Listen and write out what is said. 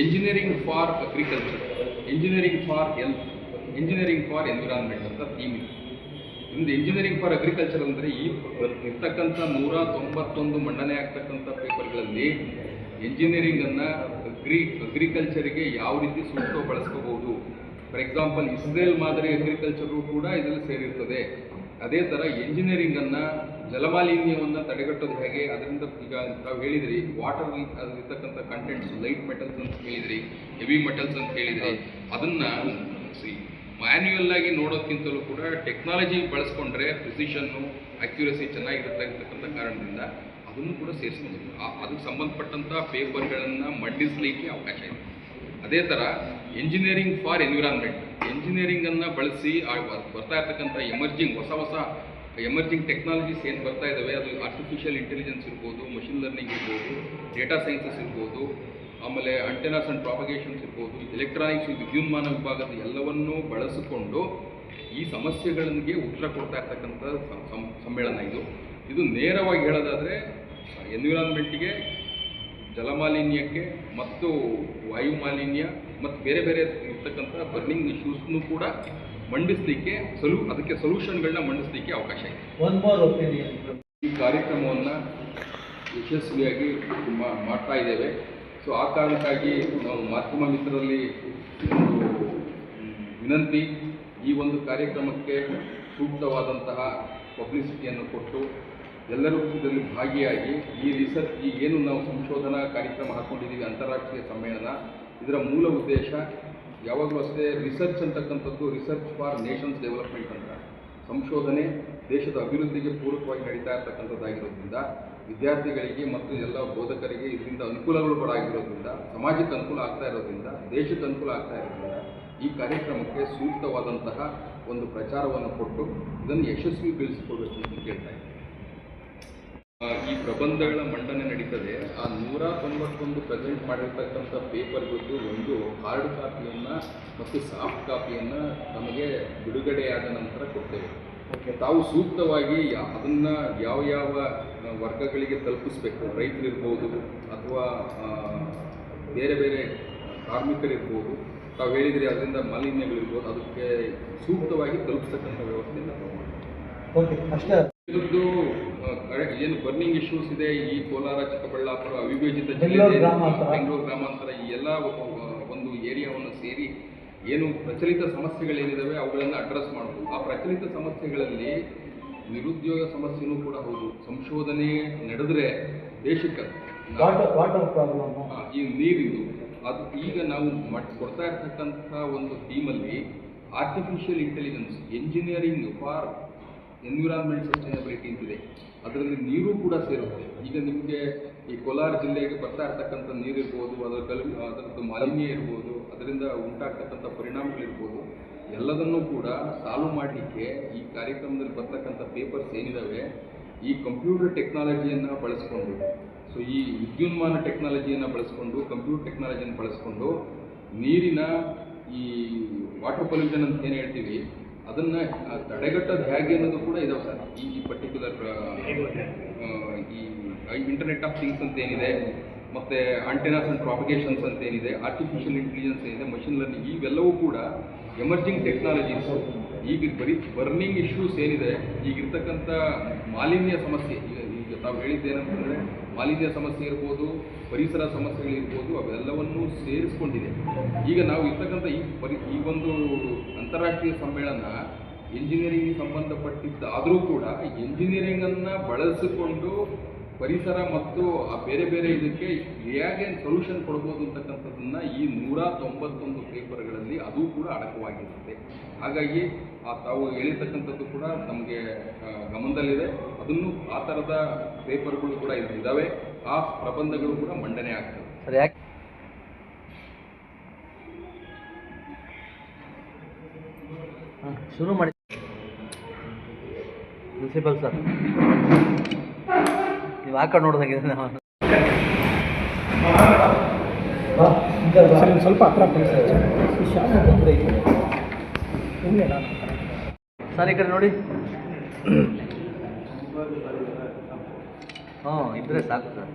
Engineering for agriculture engineering for health engineering for environment ಅಂತ theme ಇದೆ. ಇಂದು engineering for agriculture ಅಂದರೆ ಈ ಇರ್ತಕ್ಕಂಥ ನೂರ ತೊಂಬತ್ತೊಂದು ಮಂಡನೆ ಆಗ್ತಕ್ಕಂಥ ಪೇಪರ್ಗಳಲ್ಲಿ ಇಂಜಿನಿಯರಿಂಗನ್ನು ಅಗ್ರಿ ಅಗ್ರಿಕಲ್ಚರಿಗೆ ಯಾವ ರೀತಿ ಸೂಕ್ತ ಬಳಸ್ಕೋಬೋದು ಫಾರ್ ಎಕ್ಸಾಂಪಲ್ ಇಸ್ರೇಲ್ ಮಾದರಿ ಅಗ್ರಿಕಲ್ಚರು ಕೂಡ ಇದರಲ್ಲಿ ಸೇರಿರ್ತದೆ. ಅದೇ ಥರ ಎಂಜಿನಿಯರಿಂಗನ್ನು ಜಲಮಾಲಿನ್ಯವನ್ನು ತಡೆಗಟ್ಟೋದು ಹೇಗೆ? ಅದರಿಂದ ಈಗ ತಾವು ಹೇಳಿದ್ರಿ ವಾಟರ್ ಇರ್ತಕ್ಕಂಥ ಕಂಟೆಂಟ್ಸ್ ಲೈಟ್ ಮೆಟಲ್ಸ್ ಅಂತ ಹೇಳಿದ್ರಿ ಹೆವಿ ಮೆಟಲ್ಸ್ ಅಂತ ಹೇಳಿದ್ರಿ. ಅದನ್ನ ಮ್ಯಾನ್ಯುಯಲ್ ಆಗಿ ನೋಡೋಕ್ಕಿಂತಲೂ ಕೂಡ ಟೆಕ್ನಾಲಜಿ ಬಳಸ್ಕೊಂಡ್ರೆ ಪ್ರಿಸಿಷನ್ನು ಅಕ್ಯುರಸಿ ಚೆನ್ನಾಗಿರುತ್ತೆ ಅಂತಕ್ಕಂಥ ಕಾರಣದಿಂದ ಅದನ್ನು ಕೂಡ ಸೇರಿಸ್ಕೊಂಡು ಅದಕ್ಕೆ ಸಂಬಂಧಪಟ್ಟಂಥ ಪೇಪರ್ಗಳನ್ನು ಮಂಡಿಸಲಿಕ್ಕೆ ಅವಕಾಶ ಇದೆ. ಅದೇ ಥರ ಎಂಜಿನಿಯರಿಂಗ್ ಫಾರ್ ಎನ್ವಿರಾನ್ಮೆಂಟ್ ಎಂಜಿನಿಯರಿಂಗನ್ನು ಬಳಸಿ ಬರ್ತಾ ಇರ್ತಕ್ಕಂಥ ಎಮರ್ಜಿಂಗ್ ಹೊಸ ಹೊಸ ಎಮರ್ಜಿಂಗ್ ಟೆಕ್ನಾಲಜೀಸ್ ಏನು ಬರ್ತಾ ಇದ್ದಾವೆ ಅದು ಆರ್ಟಿಫಿಷಿಯಲ್ ಇಂಟೆಲಿಜೆನ್ಸ್ ಇರ್ಬೋದು ಮಷಿನ್ ಲರ್ನಿಂಗ್ ಇರ್ಬೋದು ಡೇಟಾ ಸೈನ್ಸಸ್ ಇರ್ಬೋದು, ಆಮೇಲೆ ಅಂಟೆನಾಸ್ ಆ್ಯಂಡ್ ಪ್ರಾಪಗೇಷನ್ಸ್ ಇರ್ಬೋದು ಎಲೆಕ್ಟ್ರಾನಿಕ್ಸ್ ವಿದ್ಯುನ್ಮಾನ ವಿಭಾಗದ ಎಲ್ಲವನ್ನೂ ಬಳಸಿಕೊಂಡು ಈ ಸಮಸ್ಯೆಗಳಿಗೆ ಉತ್ತರ ಕೊಡ್ತಾ ಇರ್ತಕ್ಕಂಥ ಸಮ್ಮೇಳನ ಇದು. ಇದು ನೇರವಾಗಿ ಹೇಳೋದಾದರೆ ಎನ್ವಿರಾನ್ಮೆಂಟಿಗೆ ಜಲಮಾಲಿನ್ಯಕ್ಕೆ ಮತ್ತು ವಾಯು ಮಾಲಿನ್ಯ ಮತ್ತು ಬೇರೆ ಬೇರೆ ಇರ್ತಕ್ಕಂಥ ಬರ್ನಿಂಗ್ ಇಶ್ಯೂಸ್ನೂ ಕೂಡ ಮಂಡಿಸಲಿಕ್ಕೆ ಸೊಲು ಅದಕ್ಕೆ ಸೊಲ್ಯೂಷನ್ಗಳನ್ನ ಮಂಡಿಸಲಿಕ್ಕೆ ಅವಕಾಶ ಇದೆ. ಒನ್ ಮೋರ್ ಒಪಿನಿಯನ್ ಈ ಕಾರ್ಯಕ್ರಮವನ್ನು ಯಶಸ್ವಿಯಾಗಿ ಮಾಡ್ತಾ ಇದ್ದೇವೆ. ಸೊ ಆ ಕಾರಣಕ್ಕಾಗಿ ನಾವು ಮಾಧ್ಯಮ ಮಿತ್ರರಲ್ಲಿ ಒಂದು ವಿನಂತಿ. ಈ ಒಂದು ಕಾರ್ಯಕ್ರಮಕ್ಕೆ ಸೂಕ್ತವಾದಂತಹ ಪಬ್ಲಿಸಿಟಿಯನ್ನು ಕೊಟ್ಟು ಎಲ್ಲರೂ ಇದರಲ್ಲಿ ಭಾಗಿಯಾಗಿ ಈ ರಿಸರ್ಚ್ ಈ ಏನು ನಾವು ಸಂಶೋಧನಾ ಕಾರ್ಯಕ್ರಮ ಹಾಕ್ಕೊಂಡಿದ್ದೀವಿ ಅಂತಾರಾಷ್ಟ್ರೀಯ ಸಮ್ಮೇಳನ ಇದರ ಮೂಲ ಉದ್ದೇಶ ಯಾವಾಗಲೂ ಅಷ್ಟೇ ರಿಸರ್ಚ್ ಅಂತಕ್ಕಂಥದ್ದು ರಿಸರ್ಚ್ ಫಾರ್ ನೇಷನ್ಸ್ ಡೆವಲಪ್ಮೆಂಟ್ ಅಂತ. ಸಂಶೋಧನೆ ದೇಶದ ಅಭಿವೃದ್ಧಿಗೆ ಪೂರಕವಾಗಿ ನಡೀತಾ ಇರ್ತಕ್ಕಂಥದ್ದಾಗಿರೋದ್ರಿಂದ, ವಿದ್ಯಾರ್ಥಿಗಳಿಗೆ ಮತ್ತು ಎಲ್ಲ ಬೋಧಕರಿಗೆ ಇದರಿಂದ ಅನುಕೂಲಗಳು ಕೂಡ ಆಗಿರೋದ್ರಿಂದ, ಸಮಾಜಕ್ಕೆ ಅನುಕೂಲ ಆಗ್ತಾ ಇರೋದ್ರಿಂದ, ದೇಶಕ್ಕೆ ಅನುಕೂಲ ಆಗ್ತಾ ಇರೋದ್ರಿಂದ ಈ ಕಾರ್ಯಕ್ರಮಕ್ಕೆ ಸೂಕ್ತವಾದಂತಹ ಒಂದು ಪ್ರಚಾರವನ್ನು ಕೊಟ್ಟು ಇದನ್ನು ಯಶಸ್ವಿಗೊಳಿಸಿಕೊಳ್ಬೇಕು ಅಂತ ಕೇಳ್ತಾ ಇದ್ದೀನಿ. ಈ ಪ್ರಬಂಧಗಳ ಮಂಡನೆ ನಡೀತದೆ. ಆ ನೂರ ತೊಂಬತ್ತೊಂದು ಪ್ರೆಸೆಂಟ್ ಮಾಡಿರ್ತಕ್ಕಂಥ ಪೇಪರ್ಗಳದ್ದು ಒಂದು ಹಾರ್ಡ್ ಕಾಪಿಯನ್ನು ಮತ್ತು ಸಾಫ್ಟ್ ಕಾಪಿಯನ್ನು ನಮಗೆ ಬಿಡುಗಡೆಯಾದ ನಂತರ ಕೊಡ್ತೇವೆ. ತಾವು ಸೂಕ್ತವಾಗಿ ಅದನ್ನ ಯಾವ ಯಾವ ವರ್ಗಗಳಿಗೆ ತಲುಪಿಸ್ಬೇಕು. ರೈತರಿರ್ಬೋದು ಅಥವಾ ಬೇರೆ ಬೇರೆ ಕಾರ್ಮಿಕರಿರ್ಬೋದು. ತಾವು ಹೇಳಿದ್ರೆ ಅದರಿಂದ ಮಾಲಿನ್ಯಗಳಿರ್ಬೋದು. ಅದಕ್ಕೆ ಸೂಕ್ತವಾಗಿ ತಲುಪಿಸ್ತಕ್ಕಂಥ ವ್ಯವಸ್ಥೆಯನ್ನು ಓಕೆ ಅಷ್ಟೇ. ಇದರದ್ದು ಏನು ಬರ್ನಿಂಗ್ ಇಶ್ಯೂಸ್ ಇದೆ ಈ ಕೋಲಾರ ಚಿಕ್ಕಬಳ್ಳಾಪುರ ಅವಿಭಜಿತ ಜಿಲ್ಲೆ ಬೆಂಗಳೂರು ಗ್ರಾಮಾಂತರ. ಈ ಎಲ್ಲ ಒಂದು ಏರಿಯಾವನ್ನು ಸೇರಿ ಏನು ಪ್ರಚಲಿತ ಸಮಸ್ಯೆಗಳೇನಿದಾವೆ ಅವುಗಳನ್ನು ಅಡ್ರೆಸ್ ಮಾಡಬಹುದು ಆ ಪ್ರಚಲಿತ ಸಮಸ್ಯೆಗಳಲ್ಲಿ ನಿರುದ್ಯೋಗ ಸಮಸ್ಯೆನೂ ಕೂಡ ಹೌದು. ಸಂಶೋಧನೆ ನಡೆದ್ರೆ ದೇಶಕ್ಕೆ ಈ ನೀರಿದು. ಅದು ಈಗ ನಾವು ಮಟ್ ಕೊಡ್ತಾ ಇರ್ತಕ್ಕಂಥ ಒಂದು ಟೀಮಲ್ಲಿ artificial intelligence engineering for environment sustainability ಅಂತಿದೆ ಅದರಲ್ಲಿ ನೀರು ಕೂಡ ಸೇರುತ್ತೆ. ಈಗ ನಿಮಗೆ ಈ ಕೋಲಾರ ಜಿಲ್ಲೆಗೆ ಬರ್ತಾ ಇರ್ತಕ್ಕಂಥ ನೀರಿರ್ಬೋದು ಅದರ ಕಲ್, ಅದರದ್ದು ಮಾಲಿನ್ಯ ಇರ್ಬೋದು, ಅದರಿಂದ ಉಂಟಾಗ್ತಕ್ಕಂಥ ಪರಿಣಾಮಗಳಿರ್ಬೋದು, ಎಲ್ಲದನ್ನೂ ಕೂಡ ಸಾಲ್ವ್ ಮಾಡಲಿಕ್ಕೆ ಈ ಕಾರ್ಯಕ್ರಮದಲ್ಲಿ ಬರ್ತಕ್ಕಂಥ ಪೇಪರ್ಸ್ ಏನಿದಾವೆ, ಈ ಕಂಪ್ಯೂಟರ್ ಟೆಕ್ನಾಲಜಿಯನ್ನು ಬಳಸ್ಕೊಂಡು ಸೊ ಈ ವಿದ್ಯುನ್ಮಾನ ಟೆಕ್ನಾಲಜಿಯನ್ನು ಬಳಸ್ಕೊಂಡು ಕಂಪ್ಯೂಟರ್ ಟೆಕ್ನಾಲಜಿಯನ್ನು ಬಳಸ್ಕೊಂಡು ನೀರಿನ ಈ ವಾಟರ್ ಪೊಲ್ಯೂಷನ್ ಅಂತ ಏನು ಹೇಳ್ತೀವಿ ಅದನ್ನು ತಡೆಗಟ್ಟೋದು ಹೇಗೆ ಅನ್ನೋದು ಕೂಡ ಇದಾವೆ ಸರ್. ಈ ಪರ್ಟಿಕ್ಯುಲರ್ ಈ ಇಂಟರ್ನೆಟ್ ಆಫ್ ಥಿಂಗ್ಸ್ ಅಂತ ಏನಿದೆ ಮತ್ತು ಆಂಟೆನಾಸ್ ಆ್ಯಂಡ್ ಪ್ರಾಪಿಗೇಷನ್ಸ್ ಅಂತ ಏನಿದೆ ಆರ್ಟಿಫಿಷಿಯಲ್ ಇಂಟೆಲಿಜೆನ್ಸ್ ಏನಿದೆ ಮಷಿನ್ ಲರ್ನಿಂಗ್ ಇವೆಲ್ಲವೂ ಕೂಡ ಎಮರ್ಜಿಂಗ್ ಟೆಕ್ನಾಲಜೀಸ್ ಈಗ ಬರೀ ಬರ್ನಿಂಗ್ ಇಶ್ಯೂಸ್ ಏನಿದೆ, ಈಗಿರ್ತಕ್ಕಂಥ ಮಾಲಿನ್ಯ ಸಮಸ್ಯೆ, ಈಗ ಈಗ ತಾವು ಹೇಳಿದ್ದೇನಂತಂದರೆ ಮಾಲಿನ್ಯ ಸಮಸ್ಯೆ ಇರ್ಬೋದು, ಪರಿಸರ ಸಮಸ್ಯೆಗಳಿರ್ಬೋದು, ಅವೆಲ್ಲವನ್ನೂ ಸೇರಿಸ್ಕೊಂಡಿದೆ. ಈಗ ನಾವು ಇರ್ತಕ್ಕಂಥ ಈ ಪರಿ, ಈ ಒಂದು ಅಂತಾರಾಷ್ಟ್ರೀಯ ಸಮ್ಮೇಳನ ಇಂಜಿನಿಯರಿಂಗ್ ಸಂಬಂಧಪಟ್ಟಿದ್ದಾದರೂ ಕೂಡ ಇಂಜಿನಿಯರಿಂಗನ್ನು ಬಳಸಿಕೊಂಡು ಪರಿಸರ ಮತ್ತು ಆ ಬೇರೆ ಬೇರೆ ಇದಕ್ಕೆ ಹೇಗೆ ಸೊಲ್ಯೂಷನ್ ಕೊಡ್ಬೋದು ಅಂತಕ್ಕಂಥದ್ದನ್ನು ಈ ನೂರ ತೊಂಬತ್ತೊಂದು ಪೇಪರ್ಗಳಲ್ಲಿ ಅದು ಕೂಡ ಅಡಕವಾಗಿರುತ್ತೆ. ಹಾಗಾಗಿ ಆ ತಾವು ಹೇಳಿರ್ತಕ್ಕಂಥದ್ದು ಕೂಡ ನಮಗೆ ಗಮನದಲ್ಲಿದೆ. ಅದನ್ನು ಆ ಥರದ ಪೇಪರ್ಗಳು ಕೂಡ ಇದ್ದಾವೆ ಆ ಪ್ರಬಂಧಗಳು ಕೂಡ ಮಂಡನೆ ಆಗ್ತವೆ. ಸರ್, ಯಾಕೆ ಶುರು ಮಾಡಿ. Principal sir. ನೀವು ಆ ಕಡೆ ನೋಡ್ದಂಗಿದೆ ನಾವು ಸ್ವಲ್ಪ ಹತ್ರ ಸರ್ ಈ ಕಡೆ ನೋಡಿ. ಹಾಂ ಇದ್ರೆ ಸಾಕು ಸರ್.